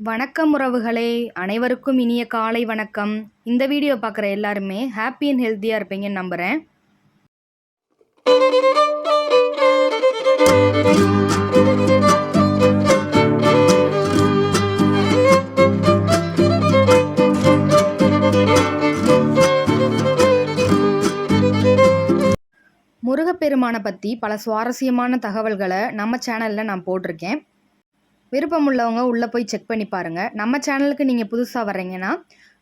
வணக்கம் உறவுகளே அனைவருக்கும் இனிய காலை வணக்கம். இந்த வீடியோ பார்க்குற எல்லாருமே ஹாப்பி அண்ட் ஹெல்த்தியாக இருப்பீங்கன்னு நம்புகிறேன் முருகப்பெருமானை பற்றி பல சுவாரஸ்யமான தகவல்களை நம்ம சேனலில் நான் போட்டிருக்கேன். விருப்பம் உள்ளவங்க உள்ளே போய் செக் பண்ணி பாருங்கள் நம்ம சேனலுக்கு நீங்கள் புதுசாக வரீங்கன்னா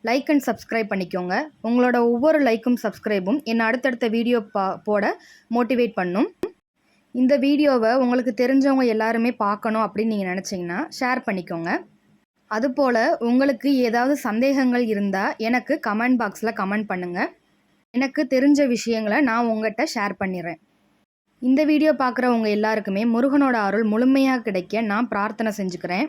லைக் அண்ட் சப்ஸ்கிரைப் பண்ணிக்கோங்க. உங்களோட ஒவ்வொரு லைக்கும் சப்ஸ்கிரைபும் என்னை அடுத்தடுத்த வீடியோ பா போட மோட்டிவேட் பண்ணும். இந்த வீடியோவை உங்களுக்கு தெரிஞ்சவங்க எல்லாருமே பார்க்கணும் அப்படின்னு நீங்கள் நினச்சிங்கன்னா ஷேர் பண்ணிக்கோங்க. அதுபோல் உங்களுக்கு ஏதாவது சந்தேகங்கள் இருந்தால் எனக்கு கமெண்ட் பாக்ஸில் கமெண்ட் பண்ணுங்கள் எனக்கு தெரிஞ்ச விஷயங்களை நான் உங்கள்கிட்ட ஷேர் பண்ணிடுறேன் இந்த வீடியோ பார்க்குறவங்க எல்லாருக்குமே முருகனோட அருள் முழுமையாக கிடைக்க நான் பிரார்த்தனை செஞ்சுக்கிறேன்.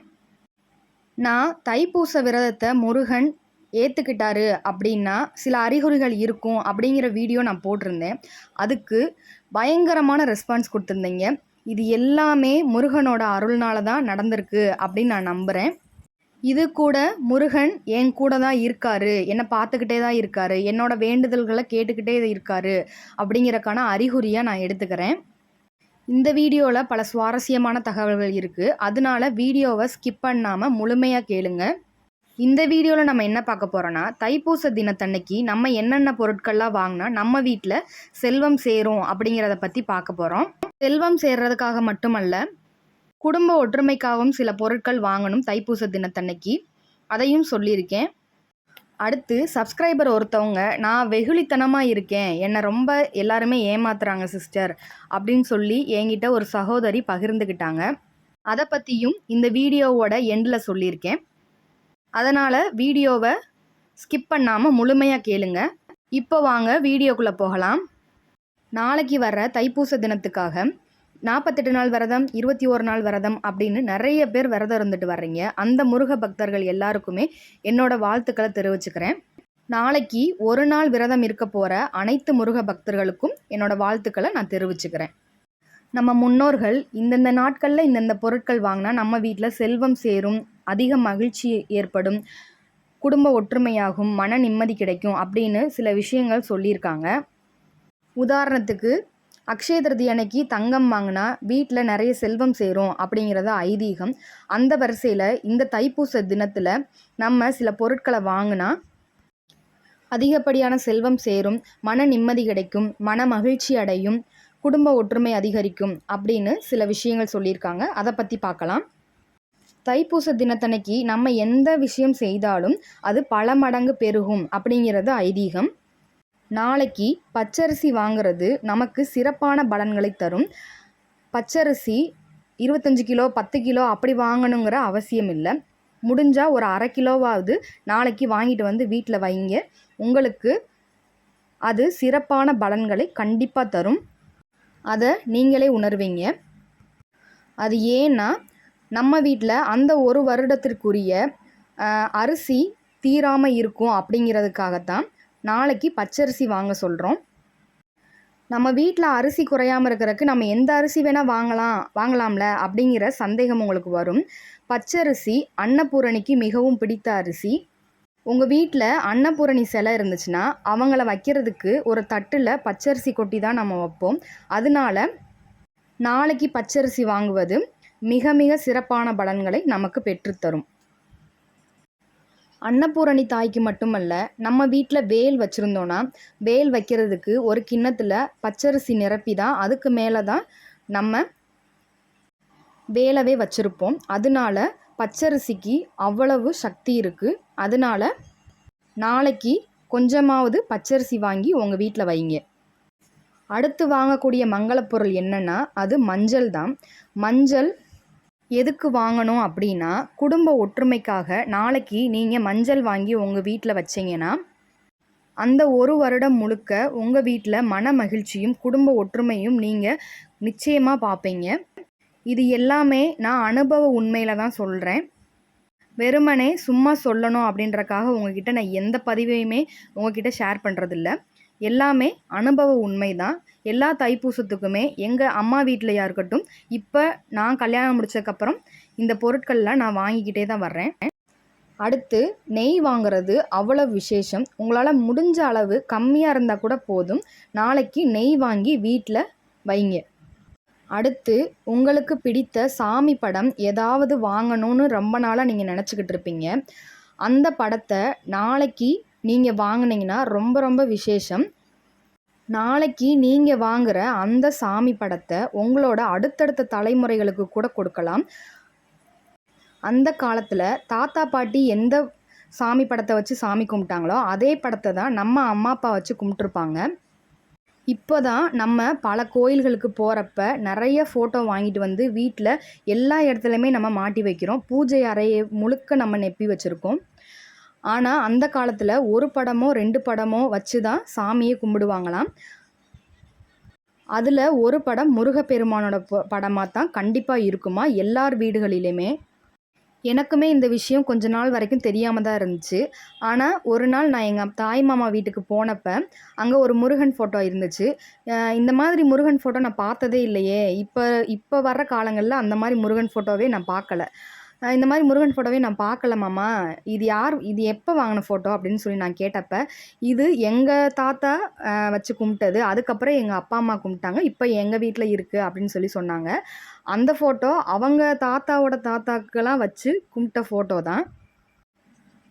நான் தைப்பூச விரதத்தை முருகன் ஏற்றுக்கிட்டாரு அப்படின்னா சில அறிகுறிகள் இருக்கும் அப்படிங்கிற வீடியோ நான் போட்டிருந்தேன். அதுக்கு பயங்கரமான ரெஸ்பான்ஸ் கொடுத்துருந்தீங்க. இது எல்லாமே முருகனோட அருள்னால தான் நடந்திருக்கு அப்படின்னு நான் நம்புகிறேன் இது கூட முருகன் என் கூட தான் இருக்காரு என்னை பார்த்துக்கிட்டே தான் இருக்காரு என்னோட வேண்டுதல்களை கேட்டுக்கிட்டே இருக்காரு அப்படிங்கிறக்கான அறிகுறியாக நான் எடுத்துக்கிறேன். இந்த வீடியோவில் பல சுவாரஸ்யமான தகவல்கள் இருக்குது அதனால வீடியோவை ஸ்கிப் பண்ணாமல் முழுமையாக கேளுங்க. இந்த வீடியோவில் நம்ம என்ன பார்க்க போகிறோன்னா தைப்பூச தினத்தன்னைக்கு நம்ம என்னென்ன பொருட்கள்லாம் வாங்கினா நம்ம வீட்டில் செல்வம் சேரும் அப்படிங்கிறத பற்றி பார்க்க போகிறோம் செல்வம் சேர்றதுக்காக மட்டுமல்ல குடும்ப ஒற்றுமைக்காகவும் சில பொருட்கள் வாங்கணும் தைப்பூச தினத்தன்னைக்கு. அதையும் சொல்லியிருக்கேன். அடுத்து சப்ஸ்கிரைபர் ஒருத்தவங்க நான் வெகுளித்தனமாக இருக்கேன். என்னை ரொம்ப எல்லாருமே ஏமாத்துறாங்க சிஸ்டர் அப்படின்னு சொல்லி என்கிட்ட ஒரு சகோதரி பகிர்ந்துக்கிட்டாங்க அதை பற்றியும் இந்த வீடியோவோட எண்டில் சொல்லியிருக்கேன். அதனால் வீடியோவை ஸ்கிப் பண்ணாமல் முழுமையாக கேளுங்க. இப்போ வாங்க வீடியோக்குள்ளே போகலாம். நாளைக்கு வர்ற தைப்பூச தினத்துக்காக நாற்பத்தெட்டு நாள் விரதம் இருபத்தி ஒரு நாள் விரதம் அப்படின்னு நிறைய பேர் விரதம் இருந்துட்டு வர்றீங்க. அந்த முருக பக்தர்கள் எல்லாருக்குமே என்னோட வாழ்த்துக்களை தெரிவிச்சுக்கிறேன். நாளைக்கு ஒரு நாள் விரதம் இருக்க போகிற அனைத்து முருக பக்தர்களுக்கும் என்னோட வாழ்த்துக்களை நான் தெரிவிச்சுக்கிறேன். நம்ம முன்னோர்கள் இந்தந்த நாட்களில் இந்தந்த பொருட்கள் வாங்கினா நம்ம வீட்டில் செல்வம் சேரும் அதிக மகிழ்ச்சி ஏற்படும் குடும்ப ஒற்றுமையாகும் மன நிம்மதி கிடைக்கும் அப்படின்னு சில விஷயங்கள் சொல்லியிருக்காங்க. உதாரணத்துக்கு அக்ஷய திருதி அன்னைக்கு தங்கம் வாங்கினா வீட்டில் நிறைய செல்வம் சேரும் அப்படிங்கிறத ஐதீகம். அந்த வரிசையில் இந்த தைப்பூச தினத்தில் நம்ம சில பொருட்களை வாங்கினா அதிகப்படியான செல்வம் சேரும் மன நிம்மதி கிடைக்கும் மன மகிழ்ச்சி அடையும் குடும்ப ஒற்றுமை அதிகரிக்கும் அப்படின்னு சில விஷயங்கள் சொல்லியிருக்காங்க. அதை பற்றி பார்க்கலாம். தைப்பூச தினத்தன்னைக்கு நம்ம எந்த விஷயம் செய்தாலும் அது பல மடங்கு பெருகும் அப்படிங்கிறது ஐதீகம். நாளைக்கு பச்சரிசி வாங்கிறது நமக்கு சிறப்பான பலன்களை தரும். பச்சரிசி இருபத்தஞ்சி கிலோ பத்து கிலோ அப்படி வாங்கணுங்கிற அவசியம் இல்லை. முடிஞ்சால் ஒரு அரை கிலோவாவது நாளைக்கு வாங்கிட்டு வந்து வீட்டில் வைங்க. உங்களுக்கு அது சிறப்பான பலன்களை கண்டிப்பாக தரும். அதை நீங்களே உணர்வீங்க. அது ஏன்னா நம்ம வீட்டில் அந்த ஒரு வருடத்திற்குரிய அரிசி தீராமல் இருக்கும் அப்படிங்கிறதுக்காகத்தான் நாளைக்கு பச்சரிசி வாங்க சொல்கிறோம் நம்ம வீட்டில் அரிசி குறையாமல் இருக்கிறதுக்கு நம்ம எந்த அரிசி வேணால் வாங்கலாம் வாங்கலாம்ல அப்படிங்கிற சந்தேகம் உங்களுக்கு வரும். பச்சரிசி அன்னபூரணிக்கு மிகவும் பிடித்த அரிசி. உங்கள் வீட்டில் அன்னபூரணி சிலை இருந்துச்சுன்னா அவங்கள வைக்கிறதுக்கு ஒரு தட்டில் பச்சரிசி கொட்டி தான் நம்ம வைப்போம். அதனால நாளைக்கு பச்சரிசி வாங்குவது மிக மிக சிறப்பான பலன்களை நமக்கு பெற்றுத்தரும். அன்னபூரணி தாய்க்கு மட்டுமல்ல நம்ம வீட்டில் வேல் வச்சுருந்தோன்னா வேல் வைக்கிறதுக்கு ஒரு கிண்ணத்தில் பச்சரிசி நிரப்பி தான் அதுக்கு மேலே தான் நம்ம வேலவே வச்சுருப்போம். அதனால பச்சரிசிக்கு அவ்வளவு சக்தி இருக்குது அதனால நாளைக்கு கொஞ்சமாவது பச்சரிசி வாங்கி உங்கள் வீட்டில் வைங்க. அடுத்து வாங்கக்கூடிய மங்களப்பொருள் என்னென்னா அது மஞ்சள் தான். மஞ்சள் எதுக்கு வாங்கணும் அப்படின்னா குடும்ப ஒற்றுமைக்காக நாளைக்கு நீங்கள் மஞ்சள் வாங்கி உங்கள் வீட்டில் வச்சிங்கன்னா அந்த ஒரு வருடம் முழுக்க உங்கள் வீட்டில் மன மகிழ்ச்சியும் குடும்ப ஒற்றுமையும் நீங்கள் நிச்சயமாக பார்ப்பீங்க இது எல்லாமே நான் அனுபவ உண்மையில் தான் சொல்கிறேன் வெறுமனே சும்மா சொல்லணும் அப்படின்றக்காக உங்ககிட்ட நான் எந்த பதிவையுமே உங்ககிட்ட ஷேர் பண்ணுறதில்ல எல்லாமே அனுபவ உண்மை தான் எல்லா தைப்பூசத்துக்குமே எங்கள் அம்மா வீட்டிலையா இருக்கட்டும் இப்போ நான் கல்யாணம் முடிச்சதுக்கப்புறம் இந்த பொருட்கள்லாம் நான் வாங்கிக்கிட்டே தான் வர்றேன். அடுத்து நெய் வாங்குறது அவ்வளோ விசேஷம். உங்களால் முடிஞ்ச அளவு கம்மியாக இருந்தால் கூட போதும். நாளைக்கு நெய் வாங்கி வீட்டில் வைங்க. அடுத்து உங்களுக்கு பிடித்த சாமி படம் ஏதாவது வாங்கணும்னு ரொம்ப நாளாக நீங்கள் நினச்சிக்கிட்டு இருப்பீங்க. அந்த படத்தை நாளைக்கு நீங்கள் வாங்கினீங்கன்னா ரொம்ப ரொம்ப விசேஷம். நாளைக்கு நீங்கள் வாங்குகிற அந்த சாமி படத்தை உங்களோட அடுத்தடுத்த தலைமுறைகளுக்கு கூட கொடுக்கலாம். அந்த காலத்தில் தாத்தா பாட்டி எந்த சாமி படத்தை வச்சு சாமி கும்பிட்டாங்களோ அதே படத்தை தான் நம்ம அம்மா அப்பா வச்சு கும்பிட்ருப்பாங்க இப்போ தான் நம்ம பல கோயில்களுக்கு போகிறப்ப நிறைய ஃபோட்டோ வாங்கிட்டு வந்து வீட்டில் எல்லா இடத்துலையுமே நம்ம மாட்டி வைக்கிறோம். பூஜை அறையை முழுக்க நம்ம நெப்பி வச்சுருக்கோம். ஆனால் அந்த காலத்தில் ஒரு படமோ ரெண்டு படமோ வச்சு தான் சாமியை கும்பிடுவாங்களாம். அதில் ஒரு படம் முருகப்பெருமானோட படமாக தான் கண்டிப்பாக இருக்குமா? எல்லார் வீடுகளிலுமே. எனக்குமே இந்த விஷயம் கொஞ்ச நாள் வரைக்கும் தெரியாமல் தான் இருந்துச்சு. ஆனால் ஒரு நாள் நான் எங்கள் தாய் மாமா வீட்டுக்கு போனப்போ அங்கே ஒரு முருகன் ஃபோட்டோ இருந்துச்சு. இந்த மாதிரி முருகன் ஃபோட்டோ நான் பார்த்ததே இல்லையே. இப்போ இப்போ வர்ற காலங்களில் அந்த மாதிரி முருகன் ஃபோட்டோவே நான் பார்க்கல. இந்த மாதிரி முருகன் ஃபோட்டோவே நான் பார்க்கல மாமா இது யார் இது எப்போ வாங்கின ஃபோட்டோ அப்படின்னு சொல்லி நான் கேட்டப்ப இது எங்கள் தாத்தா வச்சு கும்பிட்டது அதுக்கப்புறம் எங்கள் அப்பா அம்மா கும்பிட்டாங்க இப்போ எங்கள் வீட்டில் இருக்குது அப்படின்னு சொல்லி சொன்னாங்க. அந்த ஃபோட்டோ அவங்க தாத்தாவோட தாத்தாக்கெல்லாம் வச்சு கும்பிட்ட ஃபோட்டோ தான்.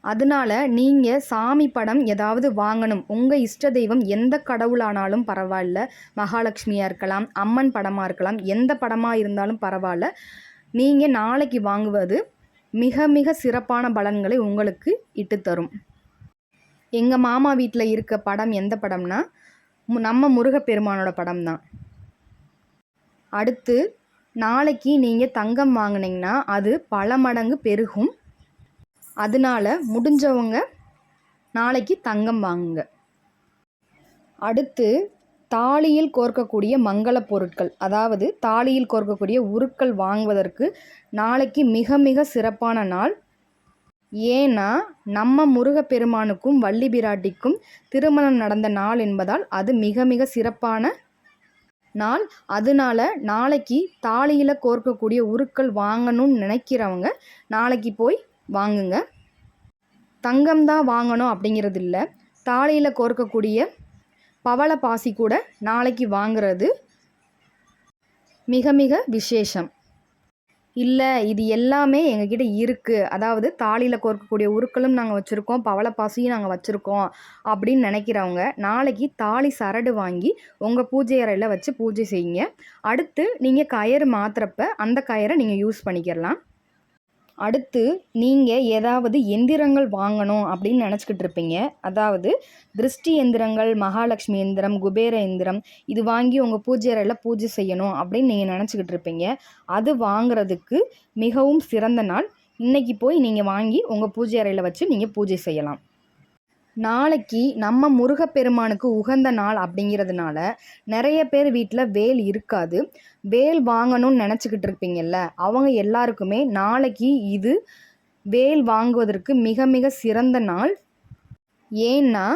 அதனால நீங்கள் சாமி படம் ஏதாவது வாங்கணும். உங்கள் இஷ்ட தெய்வம் எந்த கடவுளானாலும் பரவாயில்ல. மகாலட்சுமியாக இருக்கலாம் அம்மன் படமாக இருக்கலாம் எந்த படமாக இருந்தாலும் பரவாயில்ல. நீங்கள் நாளைக்கு வாங்குவது மிக மிக சிறப்பான பலன்களை உங்களுக்கு இட்டு தரும். எங்கள் மாமா வீட்டில் இருக்க படம் எந்த படம்னா நம்ம முருகப்பெருமானோட படம் தான் அடுத்து நாளைக்கு நீங்கள் தங்கம் வாங்கினீங்கன்னா அது பல மடங்கு பெருகும். அதனால முடிஞ்சவங்க நாளைக்கு தங்கம் வாங்குங்க. அடுத்து தாலியில் கோர்க்கக்கூடிய மங்கள பொருட்கள் அதாவது தாலியில் கோர்க்கக்கூடிய உருக்கள் வாங்குவதற்கு நாளைக்கு மிக மிக சிறப்பான நாள். ஏன்னா நம்ம முருகப்பெருமானுக்கும் வள்ளி பிராட்டிக்கும் திருமணம் நடந்த நாள் என்பதால் அது மிக மிக சிறப்பான நாள். அதனால நாளைக்கு தாலியில் கோர்க்கக்கூடிய உருக்கள் வாங்கணும்னு நினைக்கிறவங்க நாளைக்கு போய் வாங்குங்க. தங்கம் தான் வாங்கணும் அப்படிங்கிறது இல்லை தாலியில் கோர்க்கக்கூடிய பவள பாசி கூட நாளைக்கு வாங்குறது மிக மிக விசேஷம். இல்லை இது எல்லாமே எங்ககிட்ட இருக்குது அதாவது தாலியில் கோர்க்கக்கூடிய உருக்களும் நாங்கள் வச்சுருக்கோம் பவளப்பாசியும் நாங்கள் வச்சுருக்கோம் அப்படின்னு நினைக்கிறவங்க நாளைக்கு தாலி சரடு வாங்கி உங்கள் பூஜை அறையில் வச்சு பூஜை செய்யுங்க. அடுத்து நீங்கள் கயிறு மாத்துறப்ப அந்த கயிறை நீங்கள் யூஸ் பண்ணிக்கிறலாம் அடுத்து நீங்கள் ஏதாவது எந்திரங்கள் வாங்கணும் அப்படின்னு நினச்சிக்கிட்டு இருப்பீங்க. அதாவது திருஷ்டி எந்திரங்கள் மகாலட்சுமி எந்திரம் குபேர எந்திரம் இது வாங்கி உங்கள் பூஜை அறையில் பூஜை செய்யணும் அப்படின்னு நீங்கள் நினச்சிக்கிட்டு இருப்பீங்க. அது வாங்குறதுக்கு மிகவும் சிறந்த நாள். இன்னைக்கு போய் நீங்கள் வாங்கி உங்கள் பூஜை அறையில் வச்சு நீங்கள் பூஜை செய்யலாம். நாளைக்கு நம்ம முருகப்பெருமானுக்கு உகந்த நாள் அப்படிங்கிறதுனால நிறைய பேர் வீட்டில் வேல் இருக்காது. வேல் வாங்கணும்னு நினச்சிக்கிட்டு இருப்பீங்கல்ல அவங்க எல்லாருக்குமே நாளைக்கு இது வேல் வாங்குவதற்கு மிக மிக சிறந்த நாள். ஏன்னா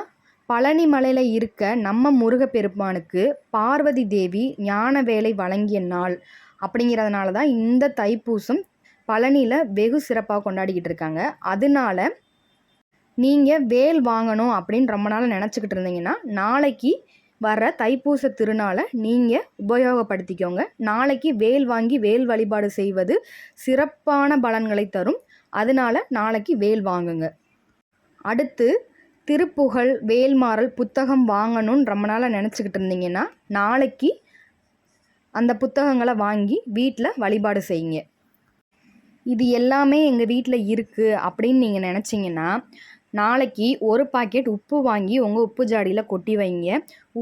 பழனி மலையில் இருக்க நம்ம முருகப்பெருமானுக்கு பார்வதி தேவி ஞான வேலை வழங்கிய நாள் அப்படிங்கிறதுனால தான் இந்த தைப்பூசம் பழனியில் வெகு சிறப்பாக கொண்டாடிக்கிட்டு இருக்காங்க. அதனால நீங்கள் வேல் வாங்கணும் அப்படின்னு ரொம்ப நாள் நினச்சிக்கிட்டு இருந்தீங்கன்னா நாளைக்கு வர தைப்பூச திருநாளை நீங்கள் உபயோகப்படுத்திக்கோங்க. நாளைக்கு வேல் வாங்கி வேல் வழிபாடு செய்வது சிறப்பான பலன்களை தரும். அதனால் நாளைக்கு வேல் வாங்குங்க. அடுத்து திருப்புகழ் வேல்மாறல் புத்தகம் வாங்கணும்னு ரொம்ப நாளாக நினச்சிக்கிட்டு இருந்தீங்கன்னா நாளைக்கு அந்த புத்தகங்களை வாங்கி வீட்டில் வழிபாடு செய்யுங்க. இது எல்லாமே எங்கள் வீட்டில் இருக்குது அப்படின்னு நீங்கள் நினச்சிங்கன்னா நாளைக்கு ஒரு பாக்கெட் உப்பு வாங்கி உங்கள் உப்பு ஜாடியில் கொட்டி வைங்க.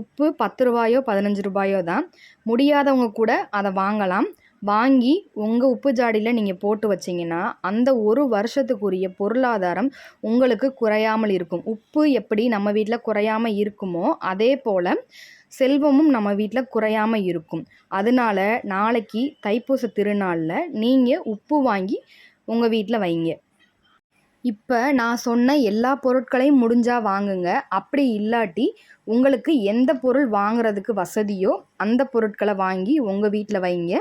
உப்பு பத்து ரூபாயோ பதினஞ்சு ரூபாயோ தான். முடியாதவங்க கூட அதை வாங்கலாம். வாங்கி உங்கள் உப்பு ஜாடியில் நீங்கள் போட்டு வச்சிங்கன்னா அந்த ஒரு வருஷத்துக்குரிய பொருளாதாரம் உங்களுக்கு குறையாமல் இருக்கும். உப்பு எப்படி நம்ம வீட்டில் குறையாமல் இருக்குமோ அதே போல் செல்வமும் நம்ம வீட்டில் குறையாமல் இருக்கும். அதனால நாளைக்கு தைப்பூச திருநாளில் நீங்கள் உப்பு வாங்கி உங்கள் வீட்டில் வைங்க. இப்போ நான் சொன்ன எல்லா பொருட்களையும் முடிஞ்சால் வாங்குங்க. அப்படி இல்லாட்டி உங்களுக்கு எந்த பொருள் வாங்குறதுக்கு வசதியோ அந்த பொருட்களை வாங்கி உங்கள் வீட்டில் வைங்க.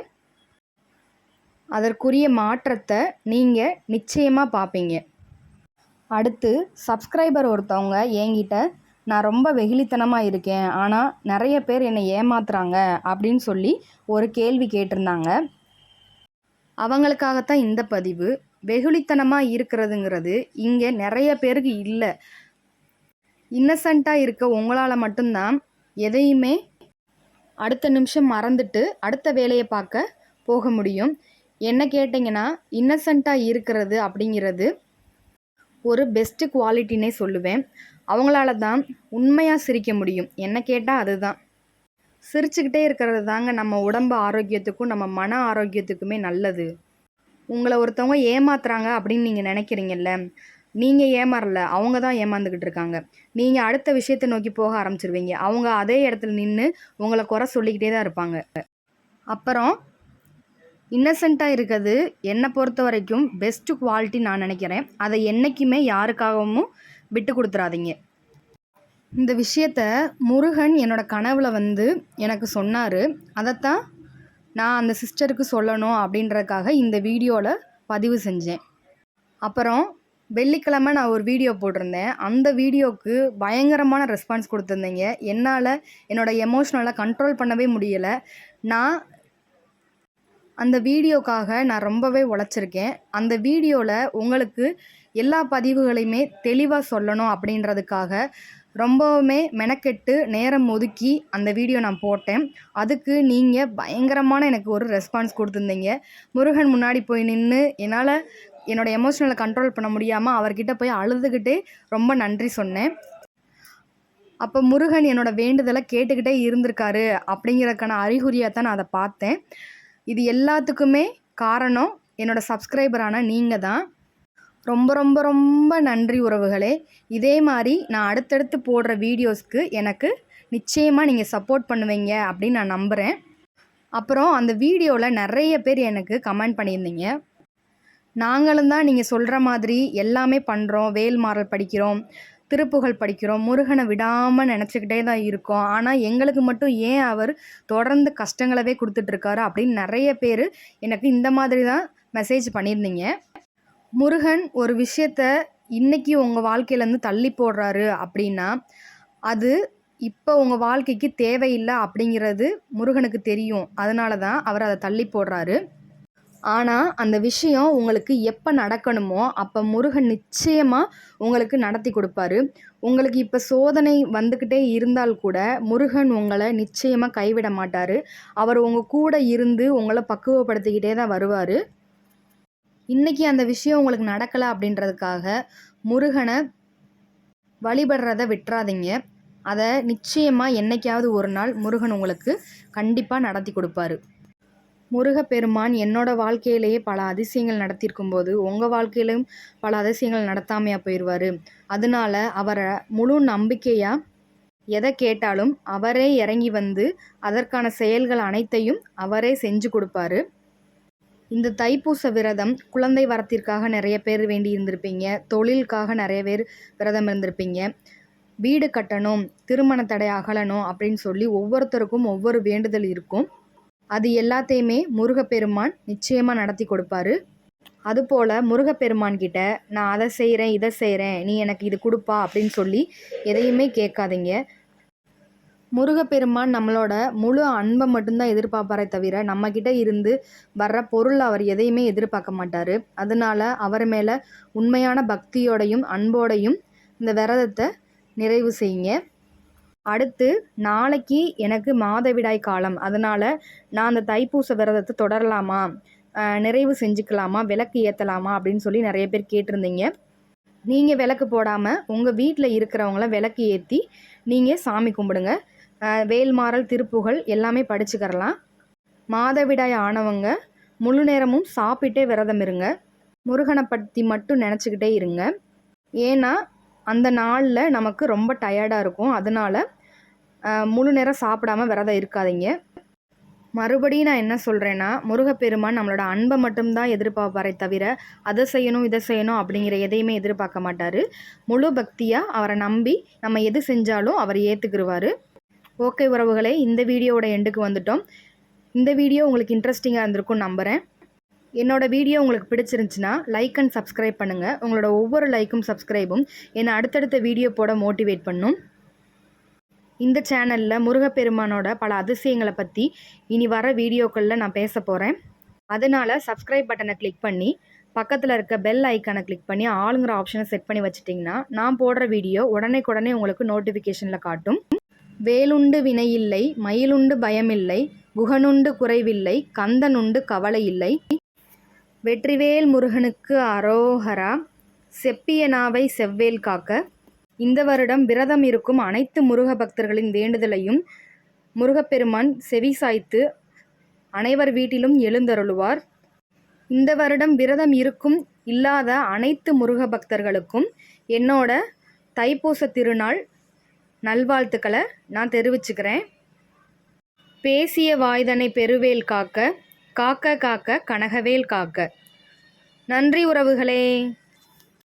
அதற்குரிய மாற்றத்தை நீங்கள் நிச்சயமாக பார்ப்பீங்க அடுத்து சப்ஸ்கிரைபர் ஒருத்தவங்க என்கிட்ட நான் ரொம்ப வெகுளித்தனமாக இருக்கேன். ஆனால் நிறைய பேர் என்னை ஏமாத்துறாங்க. அப்படின்னு சொல்லி ஒரு கேள்வி கேட்டிருந்தாங்க. அவங்களுக்காகத்தான் இந்த பதிவு. வெகுளித்தனமாக இருக்கிறதுங்கிறது இங்கே நிறைய பேருக்கு இல்லை. இன்னசென்ட்டாக இருக்க உங்களால் மட்டும்தான் எதையுமே அடுத்த நிமிஷம் மறந்துட்டு அடுத்த வேலையை பார்க்க போக முடியும். என்ன கேட்டிங்கன்னா இன்னசென்ட்டாக இருக்கிறது அப்படிங்கிறது ஒரு பெஸ்ட்டு குவாலிட்டினே சொல்லுவேன். அவங்களால தான் உண்மையாக சிரிக்க முடியும். என்ன கேட்டால் அதுதான். சிரிச்சுக்கிட்டே இருக்கிறது தாங்க நம்ம உடம்பு ஆரோக்கியத்துக்கும் நம்ம மன ஆரோக்கியத்துக்குமே நல்லது. உங்களை ஒருத்தவங்க ஏமாத்துறாங்க அப்படின்னு நீங்கள் நினைக்கிறீங்கல்ல நீங்கள் ஏமாறல அவங்க தான் ஏமாந்துக்கிட்டு இருக்காங்க. நீங்கள் அடுத்த விஷயத்தை நோக்கி போக ஆரம்பிச்சிருவீங்க. அவங்க அதே இடத்துல நின்று உங்களை குறை சொல்லிக்கிட்டே தான் இருப்பாங்க. அப்புறம் இன்னசென்ட்டாக இருக்கிறது என்னை பொறுத்த வரைக்கும் பெஸ்ட்டு குவாலிட்டி நான் நினைக்கிறேன். அதை என்றைக்குமே யாருக்காகவும் விட்டு கொடுத்துறாதீங்க. இந்த விஷயத்த முருகன் என்னோட கனவில் வந்து எனக்கு சொன்னார். அதைத்தான் நான் அந்த சிஸ்டருக்கு சொல்லணும் அப்படின்றதுக்காக இந்த வீடியோவில் பதிவு செஞ்சேன். அப்புறம் வெள்ளிக்கிழமை நான் ஒரு வீடியோ போட்டிருந்தேன். அந்த வீடியோவுக்கு பயங்கரமான ரெஸ்பான்ஸ் கொடுத்துருந்தீங்க. என்னால் என்னோடய எமோஷ்னலை கண்ட்ரோல் பண்ணவே முடியலை. நான் அந்த வீடியோக்காக நான் ரொம்பவே உழைச்சிருக்கேன். அந்த வீடியோவில் உங்களுக்கு எல்லா பதிவுகளையுமே தெளிவாக சொல்லணும் அப்படின்றதுக்காக ரொம்பவுமே மெனக்கெட்டு நேரம் ஒதுக்கி அந்த வீடியோ நான் போட்டேன். அதுக்கு நீங்கள் பயங்கரமான எனக்கு ஒரு ரெஸ்பான்ஸ் கொடுத்துருந்தீங்க. முருகன் முன்னாடி போய் நின்று என்னால் என்னோட எமோஷனலை கண்ட்ரோல் பண்ண முடியாமல் அவர்கிட்ட போய் அழுதுகிட்டே ரொம்ப நன்றி சொன்னேன். அப்போ முருகன் என்னோட வேண்டுதலை கேட்டுக்கிட்டே இருந்திருக்காரு அப்படிங்கிறதுக்கான அறிகுறியாக தான் நான் அதை பார்த்தேன். இது எல்லாத்துக்குமே காரணம் என்னோடய சப்ஸ்கிரைபரான நீங்கள் தான். ரொம்ப ரொம்ப ரொம்ப நன்றி உறவுகளே. இதே மாதிரி நான் அடுத்தடுத்து போடுற வீடியோஸ்க்கு எனக்கு நிச்சயமாக நீங்கள் சப்போர்ட் பண்ணுவீங்க அப்படின்னு நான் நம்புகிறேன் அப்புறம் அந்த வீடியோவில் நிறைய பேர் எனக்கு கமெண்ட் பண்ணியிருந்தீங்க. நாங்களும் தான் நீங்கள் சொல்கிற மாதிரி எல்லாமே பண்ணுறோம் வேல்மாறல் படிக்கிறோம் திருப்புகழ் படிக்கிறோம் முருகனை விடாமல் நினச்சிக்கிட்டே தான் இருக்கோம். ஆனால் எங்களுக்கு மட்டும் ஏன் அவர் தொடர்ந்து கஷ்டங்களவே கொடுத்துட்ருக்காரு அப்படின்னு நிறைய பேர் எனக்கு இந்த மாதிரி தான் மெசேஜ் பண்ணியிருந்தீங்க. முருகன் ஒரு விஷயத்த இன்னைக்கு உங்கள் வாழ்க்கையிலேருந்து தள்ளி போடுறாரு அப்படின்னா அது இப்போ உங்கள் வாழ்க்கைக்கு தேவையில்லை அப்படிங்கிறது முருகனுக்கு தெரியும். அதனால தான் அவர் அதை தள்ளி போடுறாரு. ஆனால் அந்த விஷயம் உங்களுக்கு எப்போ நடக்கணுமோ அப்போ முருகன் நிச்சயமாக உங்களுக்கு நடத்தி கொடுப்பாரு. உங்களுக்கு இப்போ சோதனை வந்துக்கிட்டே இருந்தால் கூட முருகன் உங்களை நிச்சயமாக கைவிட மாட்டார். அவர் உங்கள் கூட இருந்து உங்களை பக்குவப்படுத்திக்கிட்டே தான் வருவார். இன்றைக்கி அந்த விஷயம் உங்களுக்கு நடக்கலை அப்படின்றதுக்காக முருகனை வழிபடுறத விட்டுறாதீங்க. அதை நிச்சயமாக என்னைக்காவது ஒரு நாள் முருகன் உங்களுக்கு கண்டிப்பாக நடத்தி கொடுப்பாரு. முருகப்பெருமான் என்னோட வாழ்க்கையிலேயே பல அதிசயங்கள் நடத்தியிருக்கும் போது உங்கள் வாழ்க்கையிலும் பல அதிசயங்கள் நடத்தாமையாக போயிடுவார் அதனால அவரை முழு நம்பிக்கையாக எதை கேட்டாலும் அவரே இறங்கி வந்து அதற்கான செயல்கள் அனைத்தையும் அவரே செஞ்சு கொடுப்பாரு. இந்த தைப்பூச விரதம் குழந்தை வரத்திற்காக நிறைய பேர் வேண்டி இருந்திருப்பீங்க. தொழிலுக்காக நிறைய பேர் விரதம் இருந்திருப்பீங்க. வீடு கட்டணும் திருமண தடை அகலணும் அப்படின்னு சொல்லி ஒவ்வொருத்தருக்கும் ஒவ்வொரு வேண்டுதல் இருக்கும். அது எல்லாத்தையுமே முருகப்பெருமான் நிச்சயமாக நடத்தி கொடுப்பாரு. அதுபோல் முருகப்பெருமான் கிட்ட நான் அதை செய்கிறேன் இதை செய்கிறேன் நீ எனக்கு இது கொடுப்பா அப்படின்னு சொல்லி எதையுமே கேட்காதீங்க. முருகப்பெருமான் நம்மளோட முழு அன்பை மட்டும்தான் எதிர்பார்ப்பாரே தவிர நம்மக்கிட்ட இருந்து வர்ற பொருள் அவர் எதையுமே எதிர்பார்க்க மாட்டார். அதனால அவர் மேலே உண்மையான பக்தியோடையும் அன்போடையும் இந்த விரதத்தை நிறைவு செய்யுங்க. அடுத்து நாளைக்கு எனக்கு மாதவிடாய் காலம். அதனால் நான் அந்த தைப்பூச விரதத்தை தொடரலாமா? நிறைவு செஞ்சுக்கலாமா? விளக்கு ஏற்றலாமா அப்படின்னு சொல்லி நிறைய பேர் கேட்டிருந்தீங்க. நீங்கள் விளக்கு போடாமல் உங்கள் வீட்டில் இருக்கிறவங்கள விளக்கு ஏற்றி நீங்கள் சாமி கும்பிடுங்க. வேல்மாறல் திருப்புகழ் எல்லாமே படிச்சுக்கரலாம் மாதவிடாய் ஆனவங்க முழு நேரமும் சாப்பிட்டே விரதம் இருங்க. முருகனை பற்றி மட்டும் நினச்சிக்கிட்டே இருங்க. ஏன்னா அந்த நாளில் நமக்கு ரொம்ப டயர்டாக இருக்கும். அதனால் முழு நேரம் சாப்பிடாம விரதம் இருக்காதீங்க. மறுபடியும் நான் என்ன சொல்கிறேன்னா முருகப்பெருமான் நம்மளோட அன்பை மட்டும்தான் எதிர்பார்ப்பாரே தவிர அதை செய்யணும் இதை செய்யணும் அப்படிங்கிற எதையுமே எதிர்பார்க்க மாட்டார். முழு பக்தியாக அவரை நம்பி நம்ம எது செஞ்சாலும் அவர் ஏற்றுக்குருவார் ஓகே உறவுகளே இந்த வீடியோவோட எண்டுக்கு வந்துட்டோம். இந்த வீடியோ உங்களுக்கு இன்ட்ரெஸ்டிங்காக இருந்திருக்கும் நம்புகிறேன் என்னோடய வீடியோ உங்களுக்கு பிடிச்சிருந்துச்சின்னா லைக் அண்ட் சப்ஸ்கிரைப் பண்ணுங்கள் உங்களோட ஒவ்வொரு லைக்கும் சப்ஸ்கிரைபும் என்னை அடுத்தடுத்த வீடியோ போட மோட்டிவேட் பண்ணும். இந்த சேனலில் முருகப்பெருமானோட பல அதிசயங்களை பற்றி இனி வர வீடியோக்களில் நான் பேச போகிறேன் அதனால் சப்ஸ்கிரைப் பட்டனை கிளிக் பண்ணி பக்கத்தில் இருக்க பெல் ஐக்கானை கிளிக் பண்ணி ஆளுங்கிற ஆப்ஷனை செட் பண்ணி வச்சிட்டிங்கன்னா நான் போடுற வீடியோ உடனே உங்களுக்கு நோட்டிஃபிகேஷனில் காட்டும். வேலுண்டு வினையில்லை மயிலுண்டு பயமில்லை குகனுண்டு குறைவில்லை கந்தனுண்டு கவலையில்லை. வெற்றிவேல் முருகனுக்கு அரோஹரா செப்பிய நாவை செவ்வேல் காக்க. இந்த வருடம் விரதம் இருக்கும் அனைத்து முருக பக்தர்களின் வேண்டுதலையும் முருகப்பெருமான் செவி சாய்த்து அனைவர் வீட்டிலும் எழுந்தருளுவார். இந்த வருடம் விரதம் இருக்கும் இல்லாத அனைத்து முருக பக்தர்களுக்கும் என்னோட தைப்பூச திருநாள் நல்வாழ்த்துக்களை நான் தெரிவிச்சுக்கிறேன். பேசிய வாய்தனை பெருவேல் காக்க காக்க காக்க கனகவேல் காக்க. நன்றி உறவுகளே.